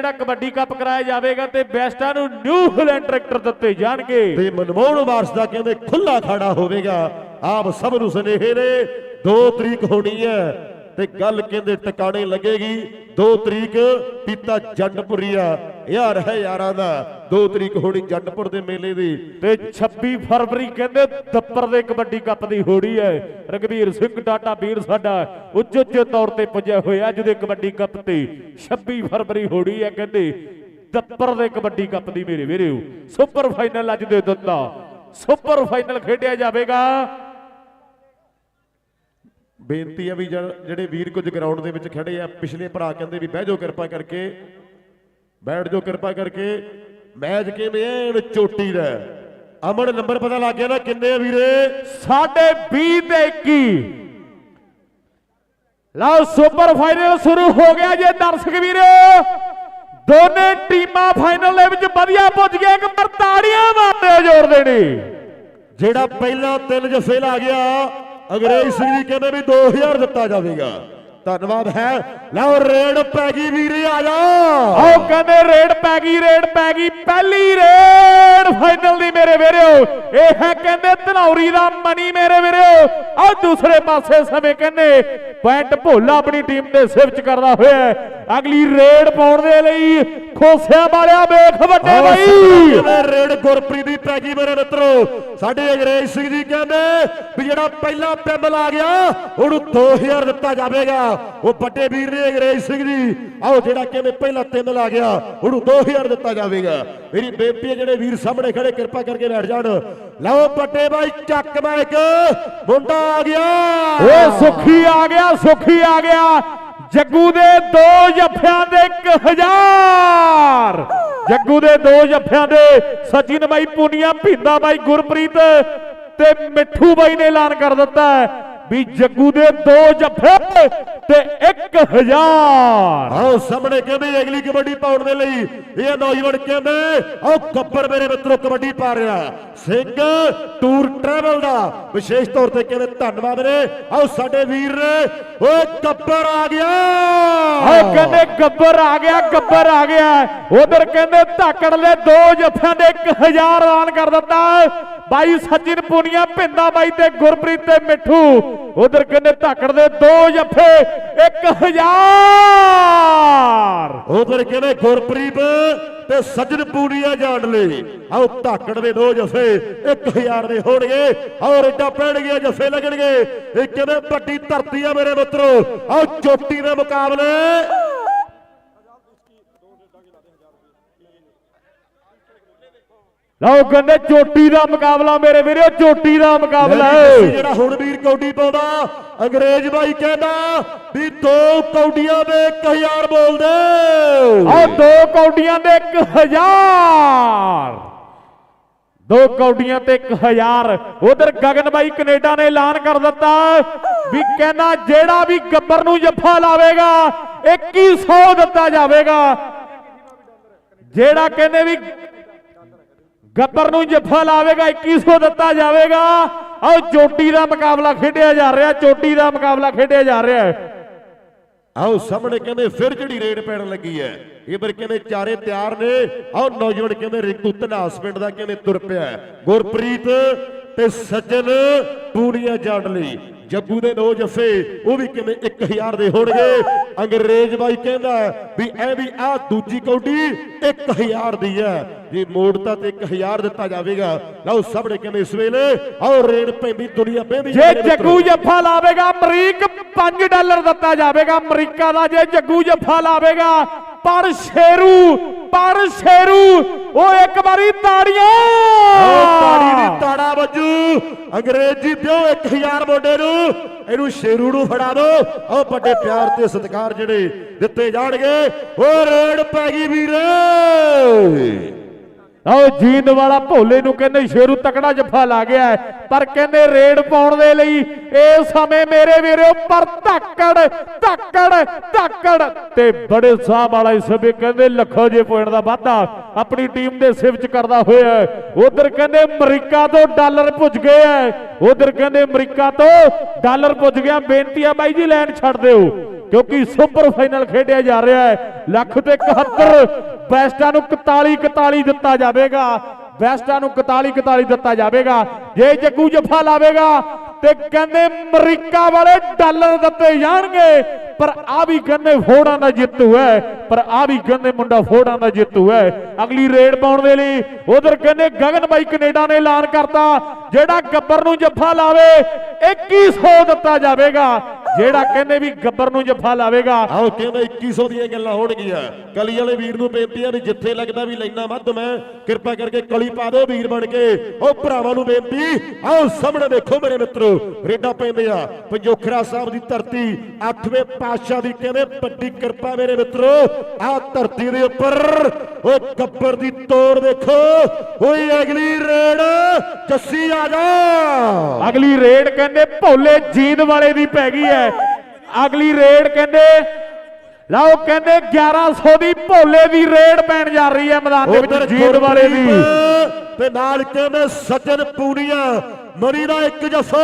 ਜਿਹੜਾ ਕਬੱਡੀ ਕੱਪ ਕਰਾਇਆ ਜਾਵੇਗਾ ਤੇ ਬੈਸਟਾਂ ਨੂੰ ਨਿਊ ਟਰੈਕਟਰ ਦਿੱਤੇ ਜਾਣਗੇ। ਤੇ ਮਨਮੋਹਨ ਵਾਰਸ ਦਾ ਕਹਿੰਦੇ ਖੁੱਲਾ ਖਾੜਾ ਹੋਵੇਗਾ, ਆਪ ਸਭ ਨੂੰ ਸੁਨੇਹੇ ਨੇ 2 ਤਰੀਕ ਹੋਣੀ ਹੈ। ਤੇ ਗੱਲ ਕਹਿੰਦੇ ਟਿਕਾਣੇ ਲੱਗੇਗੀ। 2 ਤਰੀਕ ਪੀਤਾ ਜੰਡਪੁਰੀਆ ਯਾਰ ਹੈ ਯਾਰਾਂ ਦਾ। 2 ਤਰੀਕ ਹੋਣੀ ਜੰਡਪੁਰ ਦੇ ਮੇਲੇ ਦੀ। ਤੇ 26 ਫਰਵਰੀ ਕਹਿੰਦੇ ਦੱਪਰ ਦੇ ਕਬੱਡੀ ਕੱਪ ਦੀ ਹੋੜੀ ਹੈ। ਰਗਵੀਰ ਸਿੰਘ ਟਾਟਾ ਵੀਰ ਸਾਡਾ ਉੱਚ ਉੱਚੇ ਤੌਰ ਤੇ ਪੁੱਜਿਆ ਹੋਇਆ ਅੱਜ ਦੇ ਕਬੱਡੀ ਕੱਪ ਤੇ 26 ਫਰਵਰੀ ਹੋੜੀ ਹੈ ਕਹਿੰਦੇ। ਦੱਪਰ ਦੇ ਕਬੱਡੀ ਕੱਪ ਦੀ ਮੇਰੇ ਵੀਰੋ, ਸੁਪਰ ਫਾਈਨਲ ਅੱਜ ਦੇ ਦਿੱਤਾ ਸੁਪਰ ਫਾਈਨਲ ਖੇਡਿਆ ਜਾਵੇਗਾ। ਬੇਨਤੀ ਹੈ ਵੀ ਜਿਹੜੇ ਵੀਰ ਕੁਝ ਗਰਾਊਂਡ ਦੇ ਵਿੱਚ ਖੜੇ ਆ ਪਿਛਲੇ ਭਰਾ ਕਹਿੰਦੇ ਵੀ ਬਹਿ ਜਾਓ ਕਿਰਪਾ ਕਰਕੇ ਬੈਠ ਜਾਓ ਕਿਰਪਾ ਕਰਕੇ ਮੈਚ ਕਿਵੇਂ ਐਨ ਚੋਟੀ ਦਾ। ਅਮਨ ਨੰਬਰ ਪਤਾ ਲੱਗ ਗਿਆ ਨਾ ਕਿੰਨੇ ਆ ਵੀਰੇ? ਸਾਢੇ 20 ਤੇ 21 ਲਓ ਸੁਪਰ ਫਾਈਨਲ ਸ਼ੁਰੂ ਹੋ ਗਿਆ ਜੇ ਦਰਸ਼ਕ ਵੀਰੋ। ਦੋਨੇ ਟੀਮਾਂ ਫਾਈਨਲ ਦੇ ਵਿੱਚ ਵਧੀਆ ਪੁੱਜ ਗਏ ਇੱਕ ਪਰ ਤਾੜੀਆਂ ਮਾਰਦੇ ਜ਼ੋਰ ਦੇਣੀ। ਜਿਹੜਾ ਪਹਿਲਾ ਤਿੰਨ ਜਫੇ ਲਾ ਗਿਆ ਅੰਗਰੇਜ਼ ਸਿੰਘ ਜੀ ਕਹਿੰਦੇ ਵੀ 2000 ਦਿੱਤਾ ਜਾਵੇਗਾ। ਧੰਨਵਾਦ ਹੈ। ਲਓ ਰੇਡ ਪੈ ਗਈ ਵੀਰੇ ਆ ਜਾ। ਆਓ ਕਹਿੰਦੇ ਰੇਡ ਪੈ ਗਈ ਰੇਡ ਪੈ ਗਈ ਪਹਿਲੀ ਰੇਡ ਫਾਈਨਲ ਦੀ ਮੇਰੇ ਵੀਰੋ। ਇਹ ਹੈ ਕਹਿੰਦੇ ਧਨੌਰੀ ਦਾ ਮਣੀ ਮੇਰੇ ਵੀਰੋ। ਆਹ ਦੂਸਰੇ ਪਾਸੇ ਸਮੇਂ ਕਹਿੰਦੇ ਪੁਆਇੰਟ ਭੋਲਾ ਆਪਣੀ ਟੀਮ ਦੇ ਸਿਫਤ ਕਰਦਾ ਹੋਇਆ। ਅਗਲੀ ਰੇਡ ਪਾਉਣ ਦੇ ਲਈ ਖੋਸਿਆਂ ਵਾਲਿਆ ਵੇਖ ਵੱਡੇ ਬਾਈ। ਰੇਡ ਗੁਰਪ੍ਰੀਤ ਦੀ ਪੈ ਗਈ ਮੇਰੇ ਮਿੱਤਰੋ। ਸਾਡੇ ਅੰਗਰੇਜ਼ ਸਿੰਘ ਜੀ ਕਹਿੰਦੇ ਵੀ ਜਿਹੜਾ ਪਹਿਲਾ ਪੈਬਲ ਆ ਗਿਆ ਉਹਨੂੰ 2000 ਦਿੱਤਾ ਜਾਵੇਗਾ। ਉਹ ਵੱਡੇ ਵੀਰ ਨੇ ਅੰਗਰੇਜ਼ ਸਿੰਘ ਜੀ। ਆਓ ਜਿਹੜਾ ਕਹਿੰਦੇ ਪਹਿਲਾ ਤਿੰਨ ਲਾ ਗਿਆ, ਉਹਨੂੰ 2000 ਦਿੱਤਾ ਜਾਵੇਗਾ। ਮੇਰੀ ਬੇਨਤੀ ਹੈ, ਜਿਹੜੇ ਵੀਰ ਸਾਹਮਣੇ ਖੜੇ, ਕਿਰਪਾ ਕਰਕੇ ਬੈਠ ਜਾਣ। ਲਓ ਵੱਡੇ ਬਾਈ, ਚੱਕ ਮੈਕ ਮੁੰਡਾ ਆ ਗਿਆ। ਓਏ ਸੁਖੀ ਆ ਗਿਆ, ਸੁਖੀ ਆ ਗਿਆ। ਜੱਗੂ ਦੇ ਦੋ ਜੱਫਿਆਂ ਦੇ 1000 ਜੱਗੂ ਦੇ ਦੋ ਜੱਫਿਆਂ ਦੇ ਸਚਿਨ ਬਾਈ ਪੁਨੀਆ, ਭਿੰਦਾ ਬਾਈ ਗੁਰਪ੍ਰੀਤ ਤੇ ਮਿੱਠੂ ਬਾਈ ਨੇ ਐਲਾਨ ਕਰ ਦਿੱਤਾ ਹੈ। ਵੀ ਜੱਗੂ ਦੇ ਦੋ ਜੱਫੇ ਤੇ 1000 ਆਓ ਸਾਹਮਣੇ ਕਹਿੰਦੇ ਅਗਲੀ ਕਬੱਡੀ ਪਾਉਣ ਦੇ ਲਈ। ਇਹ ਨੌਜਵਾਨ ਕਹਿੰਦੇ ਆਓ ਗੱਬਰ ਮੇਰੇ ਮਿੱਤਰੋ ਕਬੱਡੀ ਪਾ ਰਿਹਾ ਸਿੰਘ ਟੂਰ ਟਰੈਵਲ ਦਾ ਵਿਸ਼ੇਸ਼ ਤੌਰ ਤੇ ਕਹਿੰਦੇ ਧੰਨਵਾਦ ਨੇ। ਆਓ ਸਾਡੇ ਵੀਰ ਨੇ ਓਏ ਗੱਬਰ ਆ ਗਿਆ। ਆਹ ਕਹਿੰਦੇ ਗੱਬਰ ਆ ਗਿਆ ਗੱਬਰ ਆ ਗਿਆ। ਉਧਰ ਕਹਿੰਦੇ ਧਾਕੜ ਦੇ ਦੋ ਜੱਫਿਆਂ ਦੇ 1000 ਐਲਾਨ ਕਰ ਦਿੱਤਾ। ਬਾਈ ਸੱਜਣ ਪੁਨੀਆ, ਭਿੰਦਾ ਬਾਈ ਤੇ ਗੁਰਪ੍ਰੀਤ ਤੇ ਮਿੱਠੂ। ਉਧਰ ਕਹਿੰਦੇ ਧਾਕੜ ਦੇ? ਦੋ ਜੱਫੇ 1000 ਉਧਰ ਕਹਿੰਦੇ ਗੁਰਪ੍ਰੀਤ ਤੇ ਸੱਜਣ ਪੂਰੀਆ ਜਾਣ ਲਈ? ਆਓ ਧਾਕੜ ਦੇ ਦੋ ਜਫੇ 1000 ਦੇ ਹੋਣਗੇ। ਔਰ ਏਡਾ ਪੈਣਗੇ ਜਫੇ ਲੱਗਣਗੇ। ਇਹ ਕਹਿੰਦੇ ਵੱਡੀ ਧਰਤੀ ਆ ਮੇਰੇ ਮਿੱਤਰੋ? ਆਓ ਚੋਟੀ ਦੇ ਮੁਕਾਬਲੇ। ਲਓ ਕਹਿੰਦੇ ਚੋਟੀ ਦਾ ਮੁਕਾਬਲਾ ਮੇਰੇ ਵੀਰੋ ਚੋਟੀ ਦਾ ਮੁਕਾਬਲਾ ਜਿਹੜਾ ਹੁਣ ਵੀਰ ਕੌਡੀ ਪਾਉਂਦਾ ਅੰਗਰੇਜ਼ ਬਾਈ ਕਹਿੰਦਾ ਵੀ ਦੋ ਕੌਡੀਆਂ ਦੇ 1000 ਬੋਲਦੇ ਆਹ ਦੋ। ਕੌਡੀਆਂ ਦੇ 1000 ਦੋ ਕੌਡੀਆਂ ਤੇ 1000 ਉਧਰ ਗਗਨ ਬਾਈ ਕੈਨੇਡਾ ਨੇ ਐਲਾਨ ਕਰ ਦਿੱਤਾ ਵੀ ਕਹਿੰਦਾ ਜਿਹੜਾ ਵੀ ਗੱਬਰ ਨੂੰ ਜੱਫਾ ਲਾਵੇਗਾ 2100 ਦਿੱਤਾ ਜਾਵੇਗਾ। ਜਿਹੜਾ ਕਹਿੰਦੇ ਵੀ ਗੱਬਰ ਨੂੰ ਜੱਫਾ ਲਾਵੇਗਾ 2100 ਦਿੱਤਾ ਜਾਵੇਗਾ। ਆਹ ਚੋਟੀ ਦਾ ਮੁਕਾਬਲਾ ਖੇਡਿਆ ਜਾ ਰਿਹਾ, ਚੋਟੀ ਦਾ ਮੁਕਾਬਲਾ ਖੇਡਿਆ ਜਾ ਰਿਹਾ ਹੈ। ਆਓ ਸਾਹਮਣੇ ਕਹਿੰਦੇ ਫਿਰ ਜਿਹੜੀ ਰੇਡ ਪੈਣ ਲੱਗੀ ਹੈ, ਇਹ ਪਰ ਕਹਿੰਦੇ ਚਾਰੇ ਤਿਆਰ ਨੇ। ਆਓ ਨੌਜਵਾਨ ਕਹਿੰਦੇ ਰਿੰਕੂ ਧਨਾਸ ਪਿੰਡ ਦਾ ਕਹਿੰਦੇ ਤੁਰ ਪਿਆ ਗੁਰਪ੍ਰੀਤ ਤੇ ਸੱਜਣ ਪੂਰੀਆਂ ਜਾਣ ਲਈ। ਜੱਗੂ ਦੇ ਦੋ ਜੱਫੇ ਉਹ ਵੀ ਕਹਿੰਦੇ 1000 ਦੇ ਹੋਣਗੇ? ਅੰਗਰੇਜ਼ ਬਾਈ ਕਹਿੰਦਾ ਵੀ ਐ ਵੀ ਆ ਦੂਜੀ ਕੌਡੀ 1000 ਦੀ ਹੈ। ਜੇ ਮੋੜਤਾ ਤੇ 1000 ਦਿੱਤਾ ਜਾਵੇਗਾ। ਲਓ ਸਾਹਮਣੇ ਕਹਿੰਦੇ ਇਸ ਵੇਲੇ? ਆਓ ਰੇਡ ਪੈਂਦੀ ਦੁਨੀਆ ਪੈਂਦੀ ਜੇ ਜੱਗੂ ਜੱਫਾ ਲਾਵੇਗਾ ਅਮਰੀਕ 5 ਡਾਲਰ ਦਿੱਤਾ ਜਾਵੇਗਾ ਅਮਰੀਕਾ ਦਾ ਜੇ ਜੱਗੂ ਜੱਫਾ ਲਾਵੇਗਾ ਪਰ ਸ਼ੇਰੂ ਪਰ ਸ਼ੇਰੂ, ਉਹ ਇੱਕ ਵਾਰੀ ਤਾੜੀਆਂ। ਤਾੜੀ ਦੀ ਤਾੜਾ ਵੱਜੂ। ਅੰਗਰੇਜ਼ੀ ਦਿਓ 1000 ਮੋਢੇ ਨੂੰ। ਇਹਨੂੰ ਸ਼ੇਰੂ ਨੂੰ ਫੜਾ ਦੋ। ਉਹ ਵੱਡੇ ਪਿਆਰ ਤੇ ਸਤਿਕਾਰ ਜਿਹੜੇ ਦਿੱਤੇ ਜਾਣਗੇ। ਉਹ ਰੇਡ ਪੈ ਗਈ ਵੀਰੇ। ਆਓ ਜੀਂਦ ਵਾਲਾ ਭੋਲੇ ਨੂੰ ਕਹਿੰਦੇ ਸ਼ੇਰੂ ਤਕੜਾ ਜੱਫਾ ਲਾ ਗਿਆ ਪਰ ਕਹਿੰਦੇ ਰੇਡ ਪਾਉਣ ਦੇ ਲਈ ਇਹ ਸਮੇਂ ਮੇਰੇ ਵੀਰੋ ਪਰ ਧੱਕੜ ਧੱਕੜ ਧੱਕੜ। ਤੇ ਬੜੇ ਸਾਹਿਬ ਵਾਲਾ ਇਸ ਸਮੇਂ ਕਹਿੰਦੇ ਲੱਖੋ ਜੇ ਪੁਆਇੰਟ ਦਾ ਵਾਧਾ ਆਪਣੀ ਟੀਮ ਦੇ ਸਿਵ ਚ ਕਰਦਾ ਹੋਇਆ ਉਧਰ ਕਹਿੰਦੇ ਅਮਰੀਕਾ ਤੋਂ ਡਾਲਰ ਪੁੱਜ ਗਏ ਐ ਉਧਰ ਕਹਿੰਦੇ ਅਮਰੀਕਾ ਤੋਂ ਡਾਲਰ ਪੁੱਜ ਗਿਆ। ਬੇਨਤੀ ਆ ਬਾਈ ਜੀ ਲਾਈਨ ਛੱਡ ਦਿਓ। ਕਿਉਂਕਿ ਸੁਪਰ ਫਾਈਨਲ ਖੇਡਿਆ ਜਾ ਰਿਹਾ ਹੈ। ਲੱਖ ਤੇ 71 ਬੈਸਟਾਂ ਨੂੰ 41 41 ਦਿੱਤਾ ਜਾਵੇਗਾ। ਬੈਸਟਾਂ ਨੂੰ 41 41 ਦਿੱਤਾ ਜਾਵੇਗਾ। ਜੇ ਜੱਗੂ ਜੱਫਾ ਲਾਵੇਗਾ ਤੇ ਕਹਿੰਦੇ ਅਮਰੀਕਾ ਵਾਲੇ ਡਾਲਰ ਦਿੱਤੇ ਜਾਣਗੇ। ਪਰ ਆ ਵੀ ਕਹਿੰਦੇ ਫੋੜਾਂ ਦਾ ਜਿੱਤੂ ਹੈ। ਪਰ ਆ ਵੀ ਕਹਿੰਦੇ ਮੁੰਡਾ ਫੋੜਾਂ ਦਾ ਜਿੱਤੂ ਹੈ। ਅਗਲੀ ਰੇਡ ਪਾਉਣ ਦੇ ਲਈ ਉਧਰ ਕਹਿੰਦੇ ਗਗਨ ਬਾਈ ਕੈਨੇਡਾ ਨੇ ਐਲਾਨ ਕਰਤਾ। ਜਿਹੜਾ ਗੱਬਰ ਨੂੰ ਜੱਫਾ ਲਾਵੇ 2100 ਦਿੱਤਾ ਜਾਵੇਗਾ? ਜਿਹੜਾ ਕਹਿੰਦੇ ਵੀ ਗੱਬਰ ਨੂੰ ਜੱਫਾ ਲਾਵੇਗਾ। ਆਓ ਕਹਿੰਦੇ 2100 ਦੀਆਂ ਗੱਲਾਂ ਹੋਣਗੀਆਂ। ਕਲੀ ਵਾਲੇ ਵੀਰ ਨੂੰ ਬੇਨਤੀ ਆ ਵੀ ਜਿੱਥੇ ਲੱਗਦਾ ਵੀ ਲੈਣਾ ਵੱਧ, ਮੈਂ ਕਿਰਪਾ ਕਰਕੇ ਕਲੀ ਪਾ ਦਿਓ ਵੀਰ ਬਣ ਕੇ। ਉਹ ਭਰਾਵਾਂ ਨੂੰ ਬੇਨਤੀ ਆਓ ਸਾਹਮਣੇ ਦੇਖੋ ਮੇਰੇ ਮਿੱਤਰੋ, ਰੇਡਾ ਪੈਂਦੇ ਆ। ਪੰਜੋਖਰਾ ਸਾਹਿਬ ਦੀ ਧਰਤੀ 8ਵੇਂ ਪਾਤਸ਼ਾਹ ਦੀ ਕਹਿੰਦੇ ਵੱਡੀ ਕਿਰਪਾ ਮੇਰੇ ਮਿੱਤਰੋ। ਆਹ ਧਰਤੀ ਦੇ ਉੱਪਰ ਉਹ ਗੱਬਰ ਦੀ ਤੋੜ ਦੇਖੋ। ਓਏ ਅਗਲੀ ਰੇਡ ਜੱਸੀ ਆ ਜਾ ਅਗਲੀ ਰੇਡ ਕਹਿੰਦੇ ਭੋਲੇ ਜੀਂਦ ਵਾਲੇ ਦੀ ਪੈ ਗਈ ਹੈ ਅਗਲੀ ਰੇਡ ਕਹਿੰਦੇ ਲਓ ਕਹਿੰਦੇ 1100 ਦੀ ਭੋਲੇ ਦੀ ਰੇਡ ਪੈਣ ਜਾ ਰਹੀ ਹੈ ਮੈਦਾਨ ਦੇ ਵਿੱਚ ਜੀਂਦ ਵਾਲੇ ਦੀ। ਤੇ ਨਾਲ ਕਹਿੰਦੇ ਸੱਜਣ ਪੂਰੀਆਂ ਮਰੀ ਦਾ ਇੱਕ ਜੱਫਾ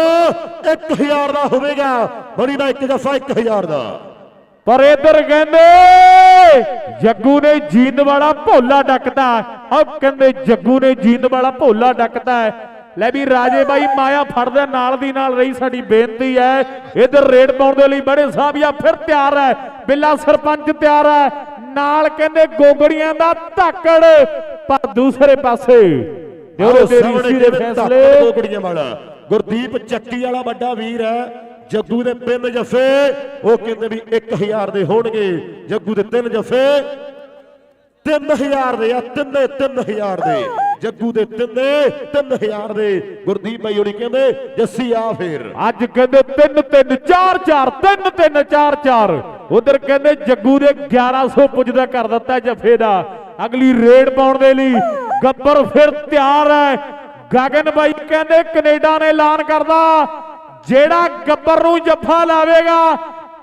1000 ਦਾ ਹੋਵੇਗਾ। ਮਰੀ ਦਾ ਇੱਕ ਜੱਫਾ 1000 ਦਾ। ਪਰ ਇਧਰ ਕਹਿੰਦੇ ਜੱਗੂ ਨੇ ਜੀਂਦ ਵਾਲਾ ਭੋਲਾ ਡੱਕਦਾ। ਉਹ ਕਹਿੰਦੇ ਜੱਗੂ ਨੇ ਜੀਂਦ ਵਾਲਾ ਭੋਲਾ ਡੱਕਦਾ। ਲੈ ਵੀ ਰਾਜੇ ਬਾਈ ਮਾਇਆ ਫੜਦੇ ਨਾਲ ਦੀ ਨਾਲ ਰਹੀ ਸਾਡੀ ਬੇਨਤੀ ਹੈ। ਇਧਰ ਰੇਡ ਪਾਉਣ ਦੇ ਲਈ ਬੜੇ ਸਾਹਿਬਿਆ ਫਿਰ ਤਿਆਰ ਹੈ। ਬਿੱਲਾ ਸਰਪੰਚ ਤਿਆਰ ਹੈ। ਨਾਲ ਕਹਿੰਦੇ ਗੋਗੜੀਆਂ ਦਾ ਧਾਕੜ ਪਰ ਦੂਸਰੇ ਪਾਸੇ ਤੇ ਸਾਹਮਣੇ ਦੇ ਫੈਸਲੇ। ਗੋਗੜੀਆਂ ਵਾਲਾ। ਗੁਰਦੀਪ ਚੱਕੀ ਵਾਲਾ ਵੱਡਾ ਵੀਰ ਹੈ। ਜੱਗੂ ਦੇ ਤਿੰਨ ਜੱਫੇ। ਉਹ ਕਹਿੰਦੇ ਵੀ 1000 ਦੇ ਹੋਣਗੇ। ਜੱਗੂ ਦੇ ਤਿੰਨ ਜੱਫੇ। 3000 ਦੇ ਆ ਤਿੰਨੇ 3000 ਦੇ। ਜੱਗੂ ਦੇ ਤਿੰਨੇ 3000 ਦੇ। ਗੁਰਦੀਪ ਬਾਈ ਹੋਣੀ ਕਹਿੰਦੇ, ਜੱਸੀ ਆ ਫੇਰ। ਅੱਜ ਕਹਿੰਦੇ 3 3 4 4 3 3 4 4 ਉਧਰ ਕਹਿੰਦੇ ਜੱਗੂ ਦੇ 1100 ਪੁੱਜਦਾ ਕਰ ਦਿੱਤਾ ਜਫੇ ਦਾ। ਅਗਲੀ ਰੇਡ ਪਾਉਣ ਦੇ ਲਈ ਗੱਬਰ ਫਿਰ ਤਿਆਰ ਹੈ। ਗਗਨ ਬਾਈ ਕਹਿੰਦੇ ਕੈਨੇਡਾ ਨੇ ਐਲਾਨ ਕਰਦਾ। ਜਿਹੜਾ ਗੱਬਰ ਨੂੰ ਜੱਫਾ ਲਾਵੇਗਾ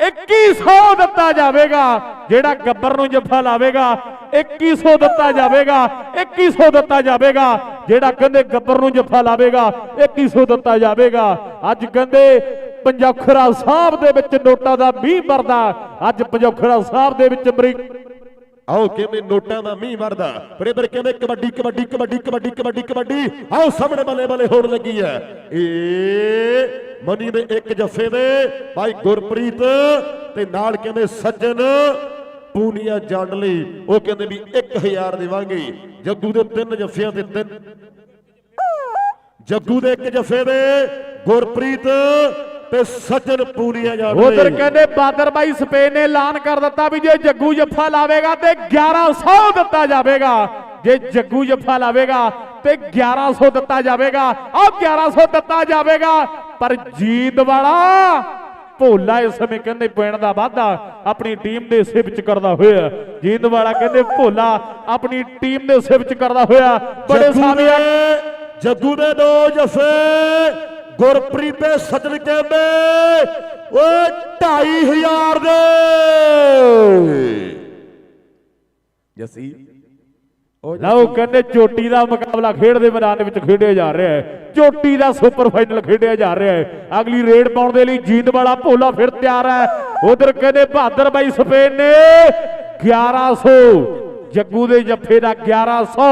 2100 ਦਿੱਤਾ ਜਾਵੇਗਾ। ਜਿਹੜਾ ਗੱਬਰ ਨੂੰ ਜੱਫਾ ਲਾਵੇਗਾ 2100 ਦਿੱਤਾ ਜਾਵੇਗਾ 2100 ਦਿੱਤਾ ਜਾਵੇਗਾ। ਜਿਹੜਾ ਕਹਿੰਦੇ ਗੱਬਰ ਨੂੰ ਜੱਫਾ ਲਾਵੇਗਾ 2100 ਦਿੱਤਾ ਜਾਵੇਗਾ। ਅੱਜ ਕਹਿੰਦੇ ਪੰਜੋਖਰਾ ਸਾਹਿਬ ਦੇ ਵਿੱਚ ਨੋਟਾਂ ਦਾ 20 ਵਰਦਾ। ਅੱਜ ਪੰਜੋਖਰਾ ਸਾਹਿਬ ਦੇ ਵਿੱਚ ਅਮਰੀਕ ਆਓ ਕਹਿੰਦੇ ਨੋਟਾਂ ਦਾ ਮੀਂਹ ਵਰਦਾ? ਪਰ ਇਧਰ ਕਹਿੰਦੇ ਕਬੱਡੀ ਕਬੱਡੀ ਕਬੱਡੀ ਕਬੱਡੀ ਕਬੱਡੀ ਕਬੱਡੀ? ਆਓ ਸਾਹਮਣੇ ਬੱਲੇ ਬੱਲੇ ਹੋਣ ਲੱਗੀ ਹੈ। ਏ ਮਨੀ ਦੇ ਇੱਕ ਜੱਫੇ ਦੇ, ਭਾਈ ਗੁਰਪ੍ਰੀਤ ਤੇ ਨਾਲ ਕਹਿੰਦੇ ਸੱਜਣ ਪੂਨੀਆ ਜੰਡ ਉਹ ਕਹਿੰਦੇ ਵੀ 1000 ਦੇਵਾਂਗੇ। ਜੱਗੂ ਦੇ ਤਿੰਨ ਜੱਫਿਆਂ ਤੇ ਤਿੰਨ। ਜੱਗੂ ਦੇ ਇੱਕ ਜੱਫੇ ਦੇ ਗੁਰਪ੍ਰੀਤ ਤੇ ਸੱਜਣ ਪੂਨੀਆ ਜੰਡ ਉਧਰ ਕਹਿੰਦੇ ਬਾਦਰ ਬਾਈ ਸਪੇਨ ਨੇ ਐਲਾਨ ਕਰ ਦਿੱਤਾ ਵੀ ਜੇ ਜੱਗੂ ਜੱਫਾ ਲਾਵੇਗਾ ਤੇ 1100 ਦਿੱਤਾ ਜਾਵੇਗਾ। ਜੇ ਜੱਗੂ ਜੱਫਾ ਲਾਵੇਗਾ ਤੇ 1100 ਦਿੱਤਾ ਜਾਵੇਗਾ। ਆਹ 1100 ਦਿੱਤਾ ਜਾਵੇਗਾ। ਪਰ ਜੀਤ ਵਾਲਾ ਭੋਲਾ ਇਸ ਸਮੇਂ ਕਹਿੰਦੇ ਪੈਣ ਦਾ ਵਾਅਦਾ ਆਪਣੀ ਟੀਮ ਦੇ ਹਿੱਸੇ ਵਿੱਚ ਕਰਦਾ ਹੋਇਆ। ਜੀਤ ਵਾਲਾ ਕਹਿੰਦੇ ਭੋਲਾ ਆਪਣੀ ਟੀਮ ਦੇ ਹਿੱਸੇ ਵਿੱਚ ਕਰਦਾ ਹੋਇਆ। ਬੜੇ ਦੇ ਜੱਗੂ ਦੇ ਦੋ ਜਫੇ ਗੁਰਪ੍ਰੀਤ ਦੇ ਸੱਜਣ ਕਹਿੰਦੇ ਓਏ 2500 ਦੇ। ਜਸੀ ਲਓ ਕਹਿੰਦੇ ਚੋਟੀ ਦਾ ਮੁਕਾਬਲਾ ਖੇਡ ਦੇ ਮੈਦਾਨ ਦੇ ਵਿੱਚ ਖੇਡਿਆ ਜਾ ਰਿਹਾ ਹੈ। ਚੋਟੀ ਦਾ ਸੁਪਰ ਫਾਈਨਲ ਖੇਡਿਆ ਜਾ ਰਿਹਾ ਹੈ। ਅਗਲੀ ਰੇਡ ਪਾਉਣ ਦੇ ਲਈ ਜੀਤ ਵਾਲਾ ਭੋਲਾ ਫਿਰ ਤਿਆਰ ਹੈ। ਉਧਰ ਕਹਿੰਦੇ ਬਹਾਦਰ ਬਾਈ ਸਪੇਨ ਨੇ 1100 ਜੱਗੂ ਦੇ ਜੱਫੇ ਦਾ 1100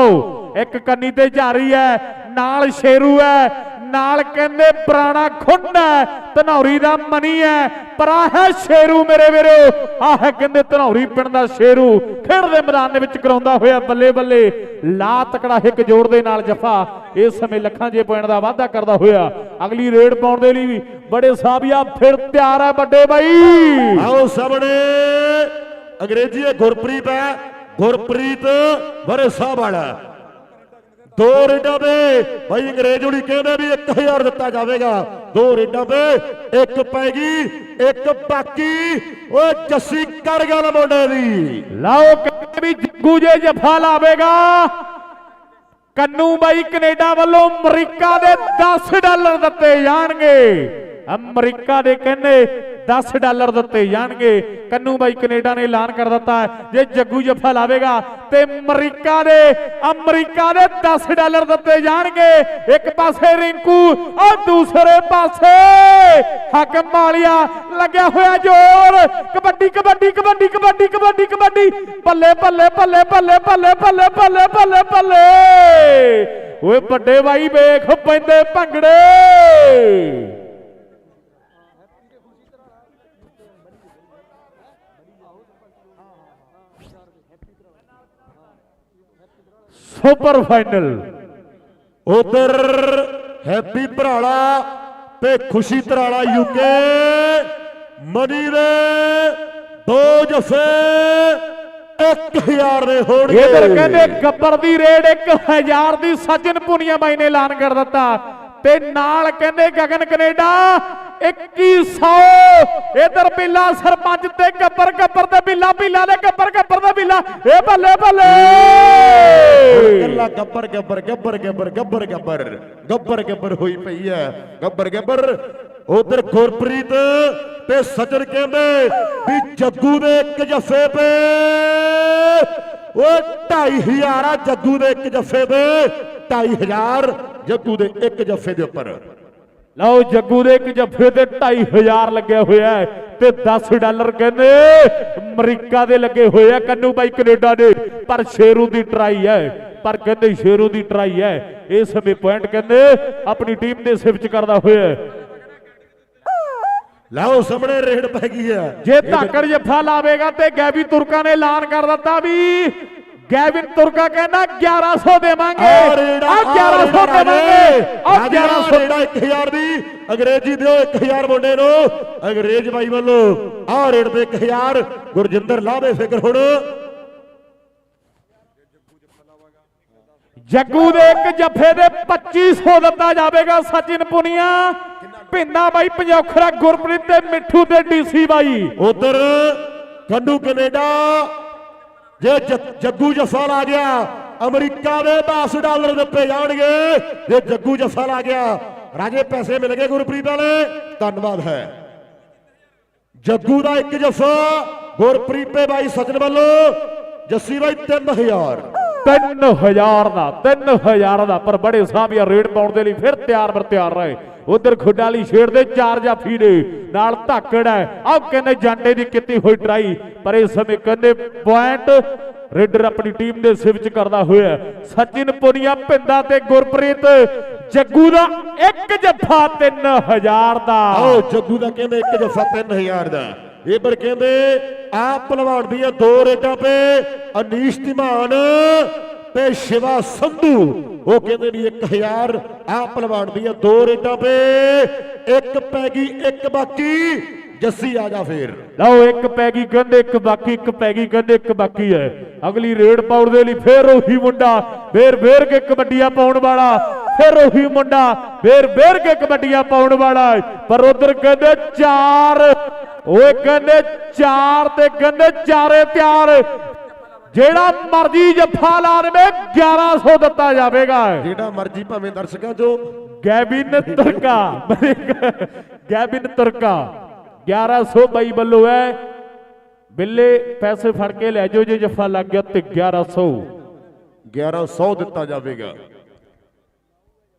ਇੱਕ ਕੰਨੀ ਤੇ ਜਾਰੀ ਹੈ ਨਾਲ ਸ਼ੇਰੂ ਹੈ ਨਾਲ ਕਹਿੰਦੇ, ਪੁਰਾਣਾ ਖੁੰਡ ਹੈ, ਧਨੌਰੀ ਦਾ ਮਨੀ ਹੈ, ਪਰ ਆਹ ਹੈ ਸ਼ੇਰੂ ਮੇਰੇ ਵੀਰੋ। ਆਹ ਹੈ ਕਹਿੰਦੇ, ਧਨੌਰੀ ਪਿੰਡ ਦਾ ਸ਼ੇਰੂ। ਖੇਡ ਦੇ ਮੈਦਾਨ ਦੇ ਵਿੱਚ ਕਰਾਉਂਦਾ ਹੋਇਆ ਬੱਲੇ ਬੱਲੇ ਲਾ ਤਕੜਾ ਹਿੱਕ ਜੋੜ ਦੇ ਨਾਲ ਜਫਾ। ਇਸ ਸਮੇਂ ਲੱਖਾਂ ਜੇ ਪੁਆਇੰਟ ਦਾ ਵਾਅਦਾ ਕਰਦਾ ਹੋਇਆ। ਅਗਲੀ ਰੇਡ ਪਾਉਣ ਦੇ ਲਈ ਵੀ ਬੜੇ ਸਾਬੀਆ ਫਿਰ ਤਿਆਰ ਹੈ ਵੱਡੇ ਬਾਈ। ਆਓ ਸਾਹਮਣੇ, ਅੰਗਰੇਜ਼ੀ ਇਹ ਗੁਰਪ੍ਰੀਤ ਹੈ, ਗੁਰਪ੍ਰੀਤ ਬਰੇ ਸਾਹਿਬ ਵਾਲਾ। ਦੋ ਰੇਡਾਂ ਦੇ ਭਾਈ ਅੰਗਰੇਜ਼ ਹੁਣੀ ਕਹਿੰਦੇ ਵੀ 1000 ਦਿੱਤਾ ਜਾਵੇਗਾ। ਦੋ ਰੇਡਾਂ ਦੇ ਇੱਕ ਪੈ ਗਈ, ਇੱਕ ਬਾਕੀ। ਓਏ ਜੱਸੀ ਕਰ ਗੱਲ ਮੁੰਡੇ ਦੀ। ਲਓ ਕਹਿੰਦੇ ਵੀ ਜੱਗੂ ਜੇ ਜਫਾ ਲਾਵੇਗਾ, ਕੰਨੂ ਬਾਈ ਕੈਨੇਡਾ ਵੱਲੋਂ ਅਮਰੀਕਾ ਦੇ 10 ਡਾਲਰ ਦਿੱਤੇ ਜਾਣਗੇ। ਅਮਰੀਕਾ ਦੇ ਕਹਿੰਦੇ 10 ਡਾਲਰ ਦਿੱਤੇ ਜਾਣਗੇ। ਕੰਨੂ ਬਾਈ ਕੈਨੇਡਾ ਨੇ ਐਲਾਨ ਕਰ ਦਿੱਤਾ ਜੇ ਜੱਗੂ ਜੱਫਾ ਲਾਵੇਗਾ ਤੇ ਅਮਰੀਕਾ ਦੇ ਅਮਰੀਕਾ ਦੇ 10 ਡਾਲਰ ਦਿੱਤੇ ਜਾਣਗੇ। ਇੱਕ ਪਾਸੇ ਰਿੰਕੂ, ਔਰ ਦੂਸਰੇ ਪਾਸੇ ਹਾਕਮ ਮਾਲੀਆ ਲੱਗਿਆ ਹੋਇਆ ਜ਼ੋਰ। ਕਬੱਡੀ ਕਬੱਡੀ ਕਬੱਡੀ ਕਬੱਡੀ ਕਬੱਡੀ ਕਬੱਡੀ। ਬੱਲੇ ਬੱਲੇ ਬੱਲੇ ਬੱਲੇ ਬੱਲੇ ਬੱਲੇ ਬੱਲੇ ਬੱਲੇ ਬੱਲੇ ਓਏ ਵੱਡੇ ਬਾਈ ਵੇਖ ਪੈਂਦੇ ਭੰਗੜੇ। Super final. ਉਧਰ ਹੈਪੀ ਭਰਾਲਾ ਤੇ ਖੁਸ਼ੀ ਧਰਾਲਾ ਯੂਕੇ ਮਨੀ ਦੇ ਦੋ ਜਫੇ 1000 ਦੇ ਹੋਣਗੇ। ਇਧਰ ਕਹਿੰਦੇ ਗੱਬਰ ਦੀ ਰੇਡ 1000 ਦੀ ਸੱਜਣ ਪੁਨੀਆ ਬਾਈ ਨੇ ਐਲਾਨ ਕਰ ਦਿੱਤਾ। ਤੇ ਨਾਲ ਕਹਿੰਦੇ ਗਗਨ ਕੈਨੇਡਾ 2100 ਇਧਰ ਬਿੱਲਾ ਸਰਪੰਚ ਤੇ ਗੱਬਰ ਗੱਬਰ ਤੇ ਬਿੱਲਾ ਬਿੱਲਾ ਦੇ ਗੱਬਰ ਗੱਬਰ ਦੇ ਬਿੱਲਾ। ਇਹ ਬੱਲੇ ਬੱਲੇ। ਕੱਲਾ ਗੱਬਰ ਗੱਬਰ ਗੱਬਰ ਗੱਬਰ ਗੱਬਰ ਗੱਬਰ। ਗੱਬਰ ਗੱਬਰ ਹੋਈ ਪਈ ਹੈ। ਗੱਬਰ ਗੱਬਰ, ਉਧਰ ਗੁਰਪ੍ਰੀਤ ਤੇ ਸੱਜਣ ਕਹਿੰਦੇ ਵੀ ਜੱਗੂ ਦੇ ਇੱਕ ਜੱਫੇ ਤੇ। ਓਏ 2500 ਆ ਜੱਗੂ ਦੇ ਇੱਕ ਜੱਫੇ ਤੇ। 2500 ਜੱਗੂ ਦੇ ਇੱਕ ਜੱਫੇ ਦੇ ਉੱਪਰ। ਲਓ ਜੱਗੂ ਦੇ ਇੱਕ ਜੱਫੇ ਤੇ 2500 ਲੱਗਿਆ ਹੋਇਆ ਹੈ ਤੇ 10 ਡਾਲਰ ਕਹਿੰਦੇ ਅਮਰੀਕਾ ਦੇ ਲੱਗੇ ਹੋਏ ਆ ਕੰਨੂ ਬਾਈ ਕੈਨੇਡਾ ਦੇ। ਪਰ ਸ਼ੇਰੂ ਦੀ ਟਰਾਈ ਹੈ। ਪਰ ਕਹਿੰਦੇ ਸ਼ੇਰੂ ਦੀ ਟਰਾਈ ਹੈ। ਇਸ ਸਮੇਂ ਪੁਆਇੰਟ ਕਹਿੰਦੇ ਆਪਣੀ ਟੀਮ ਦੇ ਸਿਫਤ ਕਰਦਾ ਹੋਇਆ। ਲਓ ਸਾਹਮਣੇ ਰੇਡ ਪੈ ਗਈ ਹੈ। ਜੇ ਧਾਕੜ ਜੱਫਾ ਲਾਵੇਗਾ ਤੇ ਗੈਵੀ ਤੁਰਕਾ ਨੇ ਐਲਾਨ ਕਰ ਦਿੱਤਾ ਵੀ ਗੈਵਿਨ ਤੁਰਕਾ ਕਹਿੰਦਾ 1100 ਦੇਵਾਂਗੇ। ਆ ਰੇੜਾ ਆ 1100 ਦੇਵਾਂਗੇ। ਆ 1100 ਰੇੜਾ 1000 ਦੀ। ਅੰਗਰੇਜ਼ੀ ਦਿਓ 1000 ਮੁੰਡੇ ਨੂੰ। ਅੰਗਰੇਜ਼ ਬਾਈ ਵੱਲੋਂ ਆ ਰੇਡ ਤੇ 1000 ਗੁਰਜਿੰਦਰ ਲਾਵੇ ਫਿਕਰ ਹੁਣ। ਜੱਗੂ ਦੇ ਇੱਕ ਜੱਫੇ ਦੇ 2500 ਦਿੱਤਾ ਜਾਵੇਗਾ ਸਚਿਨ ਪੁਨੀਆ। ਭਿੰਦਾ ਬਾਈ ਪੰਜੋਖਰਾ ਗੁਰਪ੍ਰੀਤ ਤੇ ਮਿੱਠੂ ਤੇ ਡੀਸੀ ਬਾਈ। ਉਧਰ ਕੰਨੂ ਕੈਨੇਡਾ। ਜੇ ਜ- ਜੱਗੂ ਜੱਸਾ ਲਾ ਗਿਆ, ਅਮਰੀਕਾ ਦੇ 10 ਡਾਲਰ ਦਿੱਤੇ ਜਾਣਗੇ। ਜੇ ਜੱਗੂ ਜੱਸਾ ਲਾ ਗਿਆ, ਰਾਜੇ ਪੈਸੇ ਮਿਲ ਗਏ ਗੁਰਪ੍ਰੀਤ ਵਾਲੇ, ਧੰਨਵਾਦ ਹੈ। ਜੱਗੂ ਦਾ ਇੱਕ ਜੱਫਾ ਗੁਰਪ੍ਰੀਤ ਤੇ ਬਾਈ ਸਚਨ ਵੱਲੋਂ, ਜੱਸੀ ਬਾਈ 3000 3000 ਦਾ 3000 ਦਾ, ਪਰ ਬੜੇ ਸਾਹਮਣੇ ਰੇਡ ਪਾਉਣ ਦੇ ਲਈ ਫਿਰ ਤਿਆਰ ਬਰ ਤਿਆਰ ਰਹੇ। ਉਧਰ ਖੁੱਡਾ ਛੇੜ ਦੇ ਚਾਰ ਜਾਫੀ ਨੇ ਨਾਲ ਧਾਕੜ ਹੈ। ਆਹ ਕਹਿੰਦੇ ਜਾਂਡੇ ਦੀ ਕੀਤੀ ਹੋਈ ਟਰਾਈ ਪਰ ਇਸ ਸਮੇਂ ਕਹਿੰਦੇ ਪੁਆਇੰਟ ਰੇਡਰ ਆਪਣੀ ਟੀਮ ਦੇ ਸਿਵਚ ਕਰਦਾ ਹੋਇਆ ਸਚਿਨ ਪੁਨੀਆ ਪਿੰਦਾ ਤੇ ਗੁਰਪ੍ਰੀਤ, ਜੱਗੂ ਦਾ ਇੱਕ ਜੱਫਾ 3000 ਦਾ। ਆਓ ਜੱਗੂ ਦਾ ਕਹਿੰਦੇ ਇੱਕ ਜੱਫਾ 3000 ਦਾ। ਇਹ ਪਰ ਕਹਿੰਦੇ ਆ ਪਹਿਲਵਾਨ ਦੀਆਂ ਦੋ ਰੇਡਾਂ ਪੇ ਅਨੀਸ਼ ਧੀਮਾਨ ਤੇ ਸ਼ਿਵਾ ਸੰਧੂ, ਉਹ ਕਹਿੰਦੇ ਵੀ 1000 ਆ ਪਹਿਲਵਾਨ ਦੀਆਂ ਦੋ ਰੇਡਾਂ ਪੇ ਇੱਕ ਪੈ ਗਈ, ਇੱਕ ਬਾਕੀ, ਜੱਸੀ ਆ ਜਾ ਫੇਰ। ਲਓ, ਇੱਕ ਪੈ ਗਈ ਕਹਿੰਦੇ ਇੱਕ ਬਾਕੀ, ਇੱਕ ਪੈ ਗਈ ਕਹਿੰਦੇ ਇੱਕ ਬਾਕੀ ਹੈ। ਅਗਲੀ ਰੇਡ ਪਾਉਣ ਦੇ ਲਈ ਫੇਰ ਉਹੀ ਮੁੰਡਾ, ਫੇਰ ਫੇਰ ਕੇ ਕਬੱਡੀਆਂ ਪਾਉਣ ਵਾਲਾ, ਫਿਰ ਉਹੀ ਮੁੰਡਾ, ਫੇਰ ਫੇਰ ਕੇ ਕਬੱਡੀਆਂ ਪਾਉਣ ਵਾਲਾ ਪਰ ਉਧਰ ਕਹਿੰਦੇ ਚਾਰ, ਓਏ ਕਹਿੰਦੇ ਚਾਰ ਤੇ ਕਹਿੰਦੇ ਚਾਰੇ ਤਿਆਰ। ਜਿਹੜਾ ਮਰਜ਼ੀ ਜੱਫਾ ਲਾ ਦੇਵੇ 1100 ਦਿੱਤਾ ਜਾਵੇਗਾ। ਜਿਹੜਾ ਮਰਜ਼ੀ ਭਾਵੇਂ ਦਰਸ਼ਕਾਂ ਚੋਂ ਗੈਬਿਨ ਤੁਰਕਾ ਗੈਬਿਨ ਤੁਰਕਾ 1100 ਬਾਈ ਵੱਲੋਂ ਹੈ। ਬਿੱਲੇ ਪੈਸੇ ਫੜ ਕੇ ਲੈ ਜਾਓ ਜੇ ਜੱਫਾ ਲੱਗ ਗਿਆ ਤੇ 1100 1100 ਦਿੱਤਾ ਜਾਵੇਗਾ।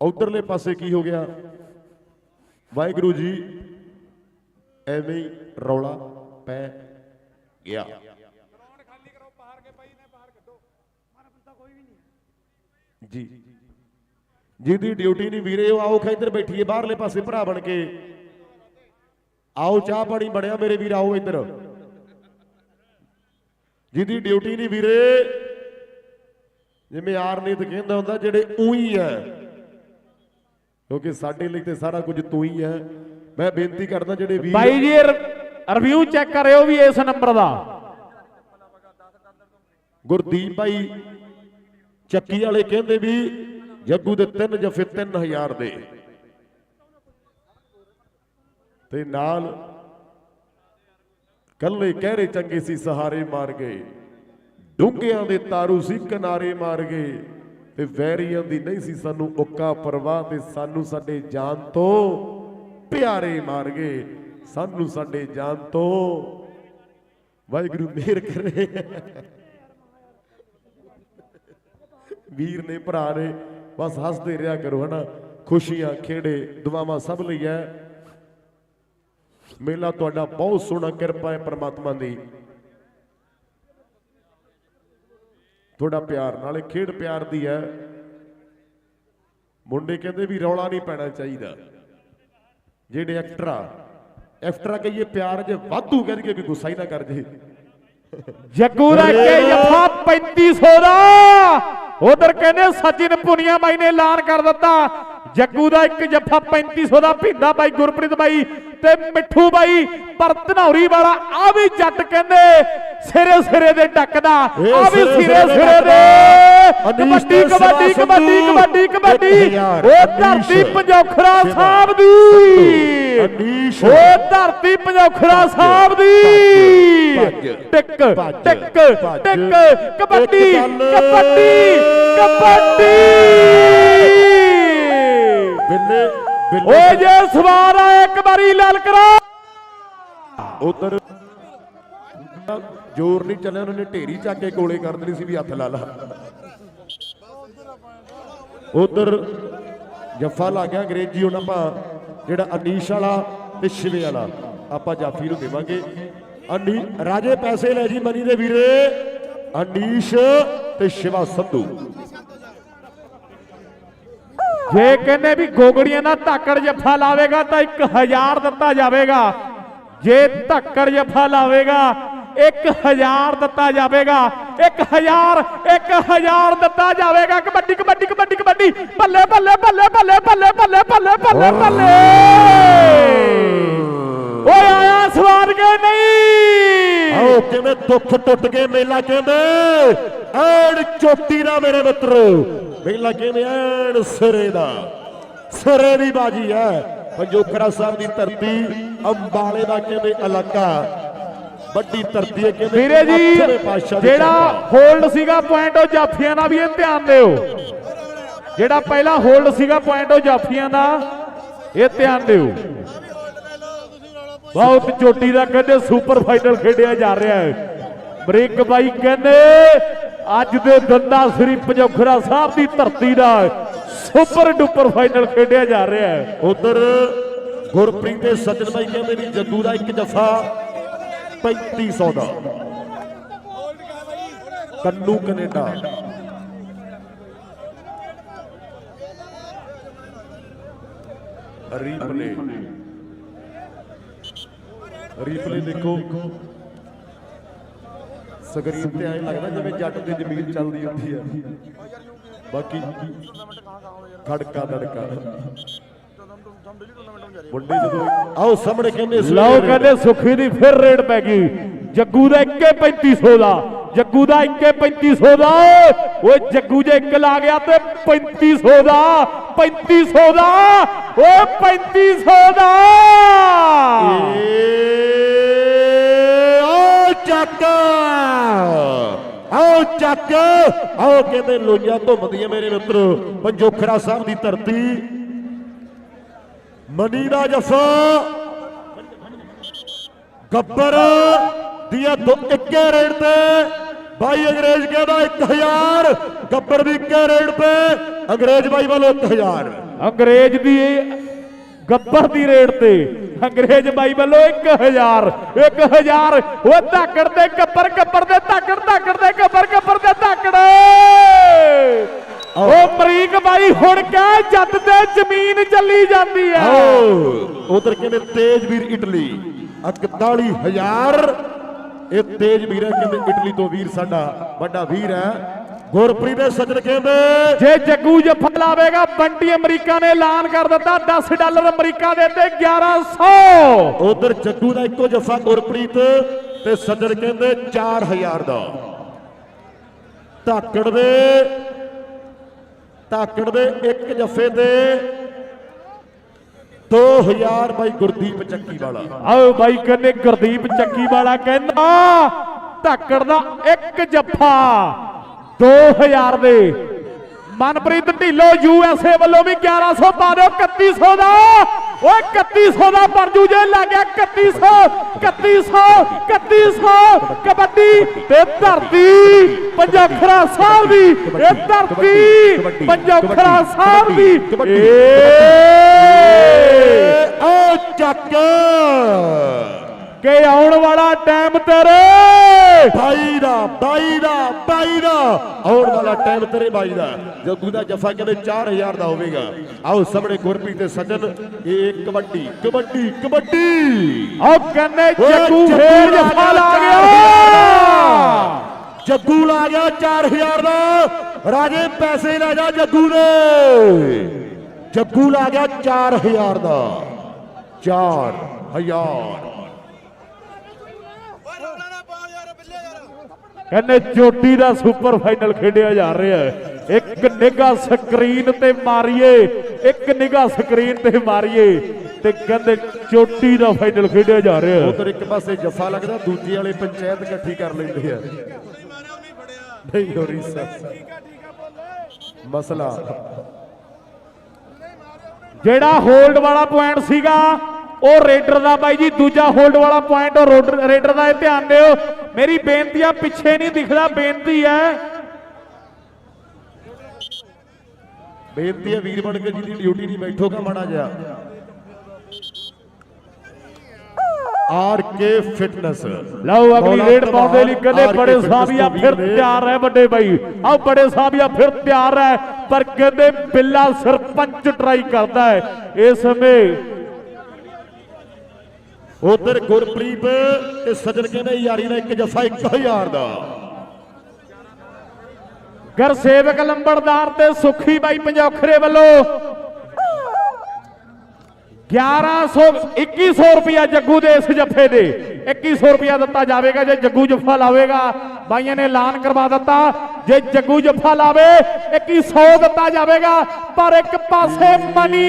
ਉਧਰਲੇ ਪਾਸੇ ਕੀ ਹੋ ਗਿਆ? ਵਾਹਿਗੁਰੂ ਜੀ ਐਵੇਂ ਰੌਲਾ ਪੈ ਗਿਆ। ਜੀ। ਜਿਹਦੀ ਡਿਊਟੀ ਨਹੀਂ ਵੀਰੇ ਉਹ ਆਓ ਖਾ ਇੱਧਰ ਬੈਠੀਏ ਬਾਹਰਲੇ ਪਾਸੇ ਭਰਾ ਬਣ ਕੇ। ਆਓ ਚਾਹ ਪਾਣੀ ਬਣਿਆ ਮੇਰੇ ਵੀਰ ਆਓ ਇੱਧਰ। ਜਿਹਦੀ ਡਿਊਟੀ ਨਹੀਂ ਵੀਰੇ ਜਿਵੇਂ ਆਰਨੀਤ ਕਹਿੰਦਾ ਹੁੰਦਾ ਜਿਹੜੇ ਉਹੀ ਹੈ। ਕਿਉਂਕਿ ਸਾਡੇ ਲਈ ਤੇ ਸਾਰਾ ਕੁਝ ਤੂੰ ਹੀ ਹੈ। ਮੈਂ ਬੇਨਤੀ ਕਰਦਾ ਜਿਹੜੇ ਵੀਰ ਬਾਈ ਜੀ ਰਿਵਿਊ ਚੈੱਕ ਕਰਿਓ ਵੀ ਇਸ ਨੰਬਰ ਦਾ। ਗੁਰਦੀਪ ਭਾਈ ਚੱਕੀ ਵਾਲੇ ਕਹਿੰਦੇ ਵੀ ਜੱਗੂ ਦੇ ਤਿੰਨ ਜਫੇ 3000 ਦੇ। ਤੇ ਨਾਲ ਕੱਲੇ ਕਹਿਰੇ ਚੰਗੇ ਸੀ, ਸਹਾਰੇ ਮਾਰ ਗਏ। ਡੂੰਘਿਆਂ ਦੇ ਤਾਰੂ ਸੀ, ਕਿਨਾਰੇ ਮਾਰ ਗਏ। ਤੇ ਵੈਰੀਆਂ ਦੀ ਨਹੀਂ ਸੀ, ਸਾਨੂੰ ਉੱਕਾ ਪਰਵਾਹ ਤੇ ਸਾਨੂੰ ਸਾਡੇ ਜਾਨ ਤੋਂ ਪਿਆਰੇ ਮਾਰ ਗਏ। ਸਾਨੂੰ ਸਾਡੇ ਜਾਨ ਤੋਂ ਵਾਹਿਗੁਰੂ ਮਿਹਰ ਕਰੇ। ਵੀਰ ਨੇ ਭਰਾ ਨੇ ਬਸ ਹੱਸਦੇ ਰਿਹਾ ਕਰੋ ਹਨਾ? ਖੁਸ਼ੀਆਂ ਖੇੜੇ ਦੁਆਵਾਂ ਸਭ ਲਈ ਹੈ ਮੇਲਾ ਤੁਹਾਡਾ ਬਹੁਤ ਸੋਹਣਾ ਕਿਰਪਾ ਹੈ ਪ੍ਰਮਾਤਮਾ ਦੀ। ਤੁਹਾਡਾ ਪਿਆਰ ਨਾਲੇ ਖੇਡ ਪਿਆਰ ਦੀ ਹੈ। ਮੁੰਡੇ ਕਹਿੰਦੇ ਵੀ ਰੌਲਾ ਨਹੀਂ ਪੈਣਾ ਚਾਹੀਦਾ। ਜਿਹੜੇ ਐਕਟਰ ਆ ਐਕਟਰ ਕਹੀਏ ਪਿਆਰ ਜੇ ਵਾਧੂ ਕਹਿ ਦਈਏ ਕਿ ਗੁੱਸਾ ਹੀ ਨਾ ਕਰ ਜੇ। ਜੱਗੂ ਦਾ ਕੇ ਜੱਫਾ 3500 ਦਾ। ਉਧਰ ਕਹਿੰਦੇ ਸਚਿਨ ਪੁਨੀਆ ਬਾਈ ਨੇ ਐਲਾਨ ਕਰ ਦਿੱਤਾ। ਜੱਗੂ ਦਾ ਇੱਕ ਜੱਫਾ 3500 ਦਾ ਭਿੰਦਾ ਬਾਈ ਗੁਰਪ੍ਰੀਤ ਬਾਈ ਤੇ ਮਿੱਠੂ ਬਾਈ ਪਰ ਧਨੌਰੀ ਵਾਲਾ ਆ ਵੀ ਜੱਟ ਕਹਿੰਦੇ ਸਿਰੇ ਸਿਰੇ ਦੇ ਡੱਕਦਾ ਆ ਵੀ ਸਿਰੇ ਸਿਰੇ ਦੇ। ਕਬੱਡੀ ਕਬੱਡੀ ਕਬੱਡੀ। ਕਬੱਡੀ ਕਬੱਡੀ ਉਹ। ਧਰਤੀ ਪੰਜੋਖਰਾ ਸਾਹਿਬ ਦੀ ਅਨੀਸ਼। ਉਹ ਧਰਤੀ ਪੰਜੋਖਰਾ ਸਾਹਿਬ ਦੀ ਟਿਕ ਟਿਕ। ਟਿਕ ਕਬੱਡੀ। ਕਬੱਡੀ ਕਬੱਡੀ ਬਿੱਲੇ ਬਿੱਲੇ ਜੇ ਸਵਾਰ ਆ ਇੱਕ ਵਾਰੀ ਲਲਕਰਾ ਉਧਰ ਜ਼ੋਰ ਨਹੀਂ ਚੱਲਿਆ ਉਹਨਾਂ ਨੇ ਢੇਰੀ ਚੱਕ ਕੇ ਗੋਲੇ ਕਰ ਦੇਣੀ ਸੀ ਵੀ ਹੱਥ ਲਾ ਲਾ ਉਧਰ ਜੱਫਾ ਲਾ ਗਿਆ ਅੰਗਰੇਜ਼ੀ ਹੁਣ ਆਪਾਂ, ਜਿਹੜਾ ਅਨੀਸ਼ ਵਾਲਾ ਤੇ ਸ਼ਿਵੇ ਵਾਲਾ, ਆਪਾਂ ਜਾਫੀ ਨੂੰ ਦੇਵਾਂਗੇ। ਅਨੀ, ਰਾਜੇ ਪੈਸੇ ਲੈ ਜੀ ਮਨੀ ਦੇ ਵੀਰੇ, ਅਨੀਸ਼ ਤੇ ਸ਼ਿਵਾ ਸੰਧੂ। ਜੇ ਕਹਿੰਦੇ ਵੀ ਗੋਗੜੀਆਂ ਦਾ ਧਾਕੜ ਜੱਫਾ ਲਾਵੇਗਾ ਤਾਂ 1000 ਦਿੱਤਾ ਜਾਵੇਗਾ। ਜੇ ਧਾਕੜ ਜੱਫਾ ਲਾਵੇਗਾ 1000 ਦਿੱਤਾ ਜਾਵੇਗਾ। 1000 1000 ਦਿੱਤਾ ਜਾਵੇਗਾ। ਕਬੱਡੀ ਕਬੱਡੀ ਕਬੱਡੀ ਕਬੱਡੀ। ਬੱਲੇ ਬੱਲੇ ਬੱਲੇ ਬੱਲੇ ਬੱਲੇ ਬੱਲੇ ਬੱਲੇ ਬੱਲੇ ਬੱਲੇ। ਓਏ, ਆਇਆ ਸਵਾਰ ਕੇ ਨਹੀਂ। ਆਓ, ਕਿਵੇਂ ਦੁੱਖ ਟੁੱਟ ਕੇ ਮੇਲਾ ਕਹਿੰਦੇ? ਐਨ ਚੋਟੀ ਦਾ ਮੇਰੇ ਮਿੱਤਰੋ। ਮੇਲਾ ਕਹਿੰਦੇ ਐਨ ਸਿਰੇ ਦਾ। ਸਿਰੇ ਦੀ ਬਾਜੀ ਹੈ। ਪੰਜੋਖਰਾ ਸਾਹਿਬ ਦੀ ਧਰਤੀ ਅੰਬਾਲੇ ਦਾ ਕਹਿੰਦੇ ਇਲਾਕਾ? ਵੱਡੀ ਧਰਤੀ ਹੈ ਕਹਿੰਦੇ ਵੀਰੇ ਜੀ ਦੀ ਜਿਹੜਾ। ਹੋਲਡ ਸੀਗਾ ਪੁਆਇੰਟ ਉਹ ਜਾਫੀਆਂ ਦਾ ਵੀ ਇਹ ਧਿਆਨ ਦਿਓ। ਜਿਹੜਾ ਪਹਿਲਾ ਹੋਲਡ ਸੀਗਾ ਪੁਆਇੰਟ ਉਹ ਜਾਫੀਆਂ ਦਾ ਇਹ ਧਿਆਨ ਦਿਓ। ਬਹੁਤ ਚੋਟੀ ਦਾ ਕਹਿੰਦੇ ਸੁਪਰ ਫਾਈਨਲ ਖੇਡਿਆ ਜਾ ਰਿਹਾ ਹੈ। ਬ੍ਰੇਕ ਬਾਈ ਕਹਿੰਦੇ ਅੱਜ ਦੇ ਦੰਦਾ ਸ੍ਰੀ ਪੰਜੋਖਰਾ ਸਾਹਿਬ ਦੀ ਧਰਤੀ ਦਾ ਸੁਪਰ ਡੁਪਰ ਫਾਈਨਲ ਖੇਡਿਆ ਜਾ ਰਿਹਾ ਹੈ। ਉਧਰ ਗੁਰਪ੍ਰੀਤ ਤੇ ਸੱਜਣ ਬਾਈ ਕਹਿੰਦੇ ਵੀ ਜੱਗੂ ਦਾ ਇੱਕ ਜਫਾ 3500 ਦਾ। ਕੰਨੂ ਕੈਨੇਡਾ। ਰੀਪਲੇ। ਰੀਪਲੇ ਦੇਖੋ। ਸਕਰੀਨ ਤੇ ਐਂ ਲੱਗਦਾ ਜਿਵੇਂ ਜੱਟ ਦੀ ਜ਼ਮੀਨ ਚੱਲਦੀ ਹੁੰਦੀ ਹੈ ਬਾਕੀ ਖੜਕਾ ਦੜਕਾ ਜਦੋਂ ਆਓ ਸਾਹਮਣੇ ਕਹਿੰਦੇ ਲਓ ਕਹਿੰਦੇ ਸੁਖੀ ਦੀ ਫਿਰ ਰੇਡ ਪੈ ਗਈ। ਜੱਗੂ ਦਾ ਇੱਕੇ 3500 ਦਾ। ਜੱਗੂ ਦਾ ਇੱਕੇ 3500 ਦਾ। ਓਏ ਜੱਗੂ ਜੇ ਇੱਕ ਲਾ ਗਿਆ ਤੇ 3500 ਦਾ। 3500 ਦਾ। ਓਏ 3500 ਦਾ। ਆਓ ਚੱਕ। ਆਓ ਚੱਕ। ਆਓ ਕਹਿੰਦੇ ਲੋਈਆਂ ਘੁੰਮਦੀਆਂ ਮੇਰੇ ਮਿੱਤਰੋ। ਪੰਜੋਖਰਾ ਸਾਹਿਬ ਦੀ ਧਰਤੀ। ਮਨੀ ਦਾ ਜਫਾ ਗੱਬਰ ਦੀਆਂ ਦੋ ਇੱਕੇ ਰੇਡ ਤੇ। ਬਾਈ ਅੰਗਰੇਜ਼ ਕਹਿੰਦਾ 1000 ਗੱਬਰ ਦੀ ਇੱਕੇ ਰੇਡ ਤੇ। ਅੰਗਰੇਜ਼ ਬਾਈ ਵੱਲੋਂ 1000 ਅੰਗਰੇਜ਼ ਦੀ ਗੱਬਰ ਦੀ ਰੇਡ ਤੇ, ਅੰਗਰੇਜ਼ ਬਾਈ ਵੱਲੋਂ 1000 1000 ਉਹ ਧਾਕੜ ਦੇ ਗੱਬਰ ਗੱਬਰ ਦੇ ਧਾਕੜ ਧਾਕੜ ਦੇ, ਗੱਬਰ ਗੱਬਰ ਦੇ ਧਾਕੜ। ਉਹ ਮਰੀਕ ਬਾਈ ਹੁਣ ਕਹਿ ਜੱਟ ਤੇ ਜ਼ਮੀਨ ਚੱਲੀ ਜਾਂਦੀ ਹੈ ਉਧਰ ਕਹਿੰਦੇ ਤੇਜਵੀਰ ਇਟਲੀ। 41000 ਇਹ ਤੇਜਵੀਰ ਹੈ ਕਹਿੰਦੇ ਇਟਲੀ ਤੋਂ ਵੀਰ ਸਾਡਾ ਵੱਡਾ ਵੀਰ ਹੈ। ਗੁਰਪ੍ਰੀਤ ਦੇ ਸੱਜਣ ਕਹਿੰਦੇ ਜੇ ਜੱਗੂ ਜੱਫਾ ਲਾਵੇਗਾ ਬੰਟੀ ਅਮਰੀਕਾ ਨੇ ਐਲਾਨ ਕਰ ਦਿੱਤਾ 10 ਡਾਲਰ ਅਮਰੀਕਾ ਦੇ ਤੇ 1100 ਉਧਰ ਜੱਗੂ ਦਾ ਇੱਕੋ ਜਫਾ ਗੁਰਪ੍ਰੀਤ ਤੇ ਸੱਜਣ ਕਹਿੰਦੇ 4000 ਦਾ। ਧਾਕੜ ਦੇ ਧਾਕੜ ਦੇ ਇੱਕ ਜਫੇ ਤੇ 2000 ਬਾਈ ਗੁਰਦੀਪ ਚੱਕੀ ਵਾਲਾ ਆਓ ਬਾਈ ਕਹਿੰਦੇ ਗੁਰਦੀਪ ਚੱਕੀ ਵਾਲਾ ਕਹਿੰਦਾ ਧੱਕੜ ਦਾ ਇੱਕ ਜੱਫਾ 2000 ਦੇ। ਮਨਪ੍ਰੀਤ ਢਿੱਲੋਂ ਯੂਐਸਏ ਵੱਲੋਂ ਵੀ 1100 ਪਾ ਦਿਓ 3100 ਦਾ। ਓਏ 3100 ਦਾ ਪਰਜੂ ਜੇ ਲੱਗ ਗਿਆ 3100 3100 3100 ਕਬੱਡੀ ਤੇ ਧਰਤੀ ਪੰਜੋਖਰਾ ਸਾਹਿਬ ਦੀ ਇਹ ਧਰਤੀ ਪੰਜੋਖਰਾ ਸਾਹਿਬ ਦੀ। ਏ ਓ ਚੱਕ। ਕਿ ਆਉਣ ਵਾਲਾ ਟਾਈਮ ਤੇਰੇ। ਬਾਈ ਦਾ ਬਾਈ ਦਾ ਬਾਈ ਦਾ। ਆਉਣ ਵਾਲਾ ਟਾਈਮ ਤੇਰੇ ਬਾਈ ਦਾ। ਜੱਗੂ ਦਾ ਜਫਾ ਕਹਿੰਦੇ 4000 ਦਾ ਹੋਵੇਗਾ। ਆਓ ਸਾਹਮਣੇ ਗੁਰਪ੍ਰੀਤ ਤੇ ਸੱਜਣ ਇਹ ਕਬੱਡੀ ਕਬੱਡੀ ਕਬੱਡੀ। ਆਹ ਕੰਨੇ ਓਏ ਜੱਗੂ ਫੇਰ ਜਫਾ ਲਾ ਗਿਆ। ਜੱਗੂ ਲਾ ਗਿਆ 4000 ਦਾ। ਰਾਜੇ ਪੈਸੇ ਲੈ ਜਾ ਜੱਗੂ ਦੇ। ਜੱਗੂ ਲਾ ਗਿਆ 4000 ਦਾ। 4000 ਕਹਿੰਦੇ ਚੋਟੀ ਦਾ ਸੁਪਰ ਫਾਈਨਲ ਖੇਡਿਆ ਜਾ ਰਿਹਾ ਹੈ। ਇੱਕ ਨਿਗਾਹ ਸਕਰੀਨ ਤੇ ਮਾਰੀਏ ਇੱਕ ਨਿਗਾਹ ਸਕਰੀਨ ਤੇ ਮਾਰੀਏ ਤੇ ਕਹਿੰਦੇ ਚੋਟੀ ਦਾ ਫਾਈਨਲ ਖੇਡਿਆ ਜਾ ਰਿਹਾ ਹੈ। ਉਧਰ ਇੱਕ ਪਾਸੇ ਜੱਫਾ ਲੱਗਦਾ ਦੂਜੇ ਵਾਲੇ ਪੰਚਾਇਤ ਇਕੱਠੀ ਕਰ ਲੈਂਦੇ ਆ। ਨਹੀਂ ਹੋ ਰਹੀ ਸਰ ਮਸਲਾ। ਜਿਹੜਾ ਹੋਲਡ ਵਾਲਾ ਪੁਆਇੰਟ ਸੀਗਾ ਉਹ ਰੇਡਰ ਦਾ ਬਾਈ ਜੀ ਦੂਜਾ ਹੋਲਡ ਵਾਲਾ ਪੁਆਇੰਟ ਉਹ ਰੇਡਰ ਦਾ ਇਹ ਧਿਆਨ ਦਿਓ। ਮੇਰੀ ਬੇਨਤੀ ਆ ਪਿੱਛੇ ਨਹੀਂ ਦਿਖਦਾ ਬੇਨਤੀ ਹੈ ਬੇਨਤੀ ਹੈ ਵੀਰ ਬਣ ਕੇ ਜਿਹਦੀ ਡਿਊਟੀ ਨਹੀਂ ਬੈਠੋਗਾ ਮਾੜਾ ਜਿਹਾ ਆਰ ਕੇ ਫਿਟਨੈਸ ਲਓ ਅਗਲੀ ਰੇਡ ਪਾਉਣ ਦੇ ਲਈ ਕਹਿੰਦੇ ਬੜੇ ਸਾਬੀਆ ਫਿਰ ਤਿਆਰ ਹੈ ਵੱਡੇ ਬਾਈ ਆਹ ਬੜੇ ਸਾਬੀਆ ਫਿਰ ਤਿਆਰ ਹੈ ਪਰ ਕਹਿੰਦੇ ਬਿੱਲਾ ਸਰਪੰਚ ਟਰਾਈ ਕਰਦਾ ਹੈ ਇਸ ਸਮੇਂ ਉਧਰ ਗੁਰਪ੍ਰੀਤ ਤੇ ਸੱਜਣ ਕਹਿੰਦੇ ਯਾਰੀ ਦਾ ਇੱਕ ਜੱਫਾ 1000 ਦਾ। ਗਰਸੇਵਕ ਲੰਬੜਦਾਰ ਤੇ ਸੁਖੀ ਬਾਈ ਪੰਜੋਖਰੇ ਵੱਲੋਂ 1100 2100 ਰੁਪਿਆ ਜੱਗੂ ਦੇ ਇਸ ਜੱਫੇ ਦੇ। 2100 ਰੁਪਿਆ ਦਿੱਤਾ ਜਾਵੇਗਾ, ਜੇ ਜੱਗੂ ਜੱਫਾ ਲਾਵੇਗਾ, ਬਾਈਆਂ ਨੇ ਐਲਾਨ ਕਰਵਾ ਦਿੱਤਾ। ਜੇ ਜੱਗੂ ਜੱਫਾ ਲਾਵੇ 2100 ਦਿੱਤਾ ਜਾਵੇਗਾ ਪਰ ਇੱਕ ਪਾਸੇ ਮਨੀ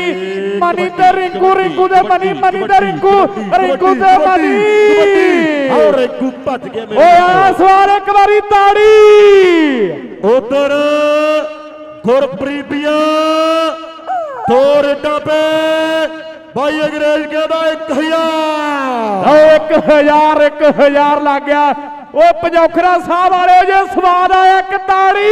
ਮਨੀ ਤੇ ਰਿੰਕੂ ਰਿੰਕੂ ਦੇ ਮਨੀ ਮਨੀ ਤੇ ਰਿੰਕੂ ਰਿੰਕੂ ਤੇ ਮਨੀ। ਆਓ ਰਿੰਕੂ ਭੱਜ ਗਿਆ ਓਏ ਆ ਸਵਾਰ ਇੱਕ ਵਾਰੀ ਤਾੜੀ। ਉਧਰ ਗੁਰਪ੍ਰੀਤੀਆ ਦੋ ਬਾਈ ਅੰਗਰੇਜ਼ ਕਹਿੰਦਾ 1000 ਲਓ 1000 1000 ਲੱਗ ਗਿਆ। ਓ ਪੰਜੋਖਰਾ ਸਾਹਿਬ ਵਾਲਿਓ ਜੇ ਸਵਾਦ ਆਇਆ ਇੱਕ ਤਾੜੀ।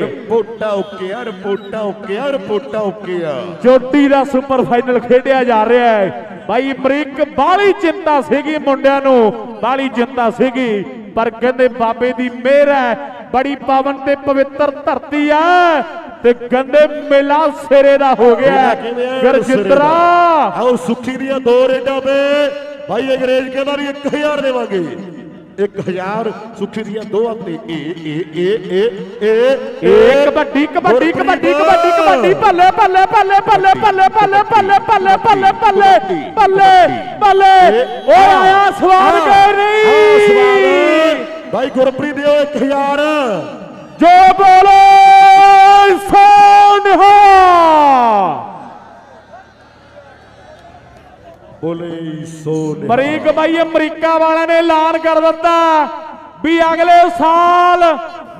ਰਿਪੋਰਟਾਂ ਓਕੇ ਆ ਰਿਪੋਰਟਾਂ ਓਕੇ ਆ ਰਿਪੋਰਟਾਂ ਓਕੇ ਆ ਚੋਟੀ ਦਾ ਸੁਪਰ ਫਾਈਨਲ ਖੇਡਿਆ ਜਾ ਰਿਹਾ ਹੈ। ਬਾਈ ਅਮਰੀਕ ਬਾਲੀ ਚਿੰਤਾ ਸੀਗੀ ਮੁੰਡਿਆਂ ਨੂੰ ਬਾਲੀ ਚਿੰਤਾ ਸੀਗੀ। ਪਰ ਕਹਿੰਦੇ ਬਾਬੇ ਦੀ ਮਿਹਰ ਹੈ ਬੜੀ ਪਾਵਨ ਤੇ ਪਵਿੱਤਰ ਧਰਤੀ ਆ ਤੇ ਕਹਿੰਦੇ ਮੇਲਾ ਸਿਰੇ ਦਾ ਹੋ ਗਿਆ ਗਰਜਿੰਦਰਾ ਆਓ ਸੁੱਖੀ ਦੀਆਂ ਦੋ ਰੇਡਾਂ ਪੇ ਬਾਈ ਅੰਗਰੇਜ਼ ਕਹਿੰਦਾ ਵੀ 1000 ਦੇਵਾਂਗੇ। 1000 ਸੁੱਖੀ ਦੀਆਂ ਦੋ ਆਪਣੇ ਏ ਏ ਏ ਏ ਏ ਏ ਕਬੱਡੀ ਕਬੱਡੀ ਕਬੱਡੀ ਕਬੱਡੀ ਕਬੱਡੀ ਭੱਲੇ ਭੱਲੇ ਭੱਲੇ ਭੱਲੇ ਭੱਲੇ ਭੱਲੇ ਭੱਲੇ ਭੱਲੇ ਭੱਲੇ ਭੱਲੇ ਭੱਲੇ ਭੱਲੇ ਓਏ ਆਇਆ ਆਹ ਨਹੀਂ ਸਵਾਦ ਬਾਈ ਗੁਰਪ੍ਰੀਤ ਦਿਓ 1000 ਜੋ ਬੋਲੇ ਸੋਨਹਾ ਬੋਲੇ ਸੋਨੇ ਮਰੀਕ ਬਾਈ ਅਮਰੀਕਾ ਵਾਲਿਆਂ ਨੇ ਐਲਾਨ ਕਰ ਦਿੱਤਾ ਵੀ ਅਗਲੇ ਸਾਲ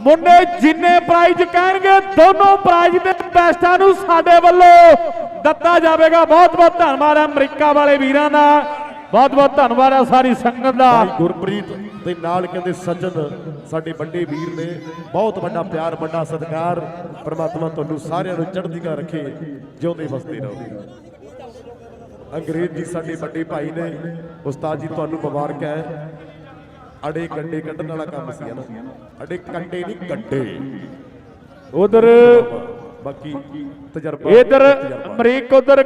ਮੁੰਡੇ ਜਿੰਨੇ ਪ੍ਰਾਈਜ਼ ਕਹਿਣਗੇ ਦੋਨੋਂ ਪ੍ਰਾਈਜ਼ ਦੇ ਬੈਸਟਾਂ ਨੂੰ ਸਾਡੇ ਵੱਲੋਂ ਦਿੱਤਾ ਜਾਵੇਗਾ। ਬਹੁਤ ਬਹੁਤ ਧੰਨਵਾਦ ਹੈ ਅਮਰੀਕਾ ਵਾਲੇ ਵੀਰਾਂ ਦਾ। ਬਹੁਤ ਬਹੁਤ ਧੰਨਵਾਦ ਹੈ ਸਾਰੀ ਸੰਗਤ ਦਾ। ਗੁਰਪ੍ਰੀਤ ਦੇ ਨਾਲ ਕਹਿੰਦੇ ਸੱਜਣ ਸਾਡੇ ਵੱਡੇ ਵੀਰ ਨੇ। ਬਹੁਤ ਵੱਡਾ ਪਿਆਰ ਵੱਡਾ ਸਤਿਕਾਰ। ਪ੍ਰਮਾਤਮਾ ਤੁਹਾਨੂੰ ਸਾਰਿਆਂ ਨੂੰ ਚੜ੍ਹਦੀ ਕਲਾ ਰੱਖੇ ਜਿਉਂਦੇ ਵਸਦੇ ਰਹੋ। ਅੰਗਰੇਜ਼ ਜੀ ਸਾਡੇ ਵੱਡੇ ਭਾਈ ਨੇ ਉਸਤਾਦ ਜੀ ਤੁਹਾਨੂੰ ਮੁਬਾਰਕ ਹੈ। ਅੜੇ ਕੰਡੇ ਕੱਢਣ ਵਾਲਾ ਕੰਮ ਸੀ ਨਾ ਅੜੇ ਕੰਡੇ ਨਹੀਂ ਕੱਡੇ। ਉਧਰ ਬਾਕੀ ਤਜਰਬਾ ਇਧਰ। ਅਮਰੀਕ ਉਧਰ